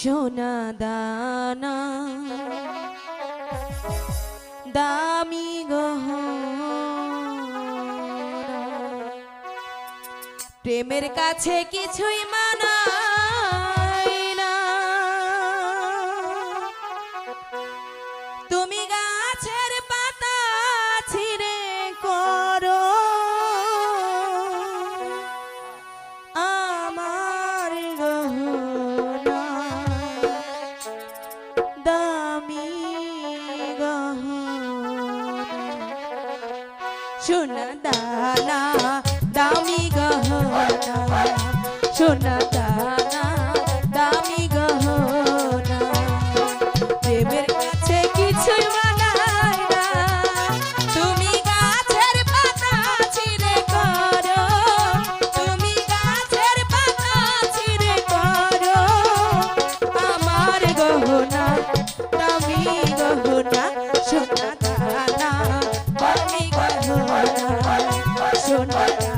সোনা দানা। দামি গহ প্রেমের কাছে কিছুই মানা না। তুমি দামি গহনা। সোনা দানা সোনা